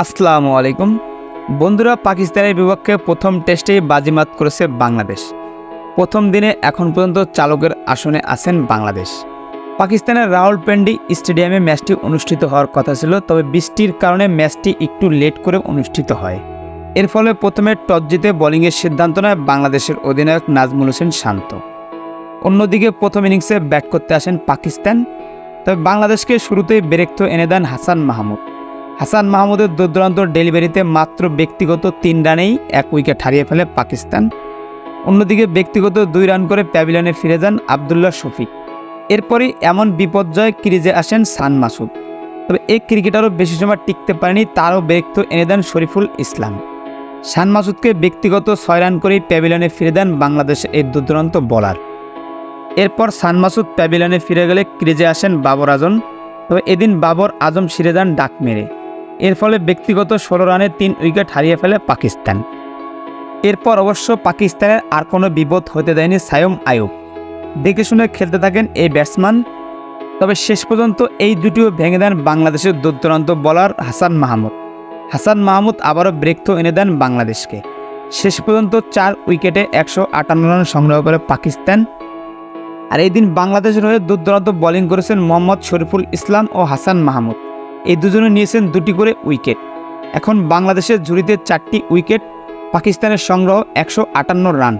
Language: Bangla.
আসসালামু আলাইকুম। বন্ধুরা, পাকিস্তানের বিপক্ষে প্রথম টেস্টেই বাজিমাত করেছে বাংলাদেশ। প্রথম দিনে এখন পর্যন্ত চালকের আসনে আছেন বাংলাদেশ। পাকিস্তানের রাওয়ালপিন্ডি স্টেডিয়ামে ম্যাচটি অনুষ্ঠিত হওয়ার কথা ছিল, তবে বৃষ্টির কারণে ম্যাচটি একটু লেট করে অনুষ্ঠিত হয়। এর ফলে প্রথমে টস জিতে বোলিংয়ের সিদ্ধান্ত নেয় বাংলাদেশের অধিনায়ক নাজমুল হোসেন শান্ত। অন্যদিকে প্রথম ইনিংসে ব্যাট করতে আসেন পাকিস্তান, তবে বাংলাদেশকে শুরুতেই বেরেক্ত এনে দেন হাসান মাহমুদ। হাসান মাহমুদের দুর্দান্ত ডেলিভারিতে মাত্র ব্যক্তিগত তিন রানেই এক উইকেট হারিয়ে ফেলে পাকিস্তান। অন্যদিকে ব্যক্তিগত দুই রান করে প্যাভিলিয়নে ফিরে যান আবদুল্লাহ শফিক। এরপরই এমন বিপর্যয় ক্রিজে আসেন সান মাসুদ। তবে এই ক্রিকেটারও বেশি সময় টিকতে পারেনি তারও ব্যক্ত এনে দেন শরীফুল ইসলাম। শান মাসুদকে ব্যক্তিগত ছয় রান করেই প্যাভিলিয়নে ফিরে দেন বাংলাদেশের এই দুর্দান্ত বোলার। এরপর সান মাসুদ প্যাভিলিয়নে ফিরে গেলে ক্রিজে আসেন বাবর আজম। তবে এদিন বাবর আজম সিরে যান ডাক মেরে। এর ফলে ব্যক্তিগত ষোলো রানে তিন উইকেট হারিয়ে ফেলে পাকিস্তান। এরপর অবশ্য পাকিস্তানের আর কোনো বিপদ হতে দেয়নি সায়ম আয়ুব। দেখে শুনে খেলতে থাকেন এই ব্যাটসম্যান। তবে শেষ পর্যন্ত এই দুটিও ভেঙে দেন বাংলাদেশের দুর্দান্ত বলার হাসান মাহমুদ। হাসান মাহমুদ আবারও ব্রেকথ্রো এনে দেন বাংলাদেশকে। শেষ পর্যন্ত চার উইকেটে একশো আটান্ন রান সংগ্রহ করে পাকিস্তান। আর এই দিন বাংলাদেশের হয়ে দুর্দান্ত বোলিং করেছেন মোহাম্মদ শরীফুল ইসলাম ও হাসান মাহমুদ। এই দুজনে নিয়েছেন দুটি করে উইকেট। এখন বাংলাদেশের ঝুড়িতে চারটি উইকেট, পাকিস্তানের সংগ্রহ একশো আটান্ন রান।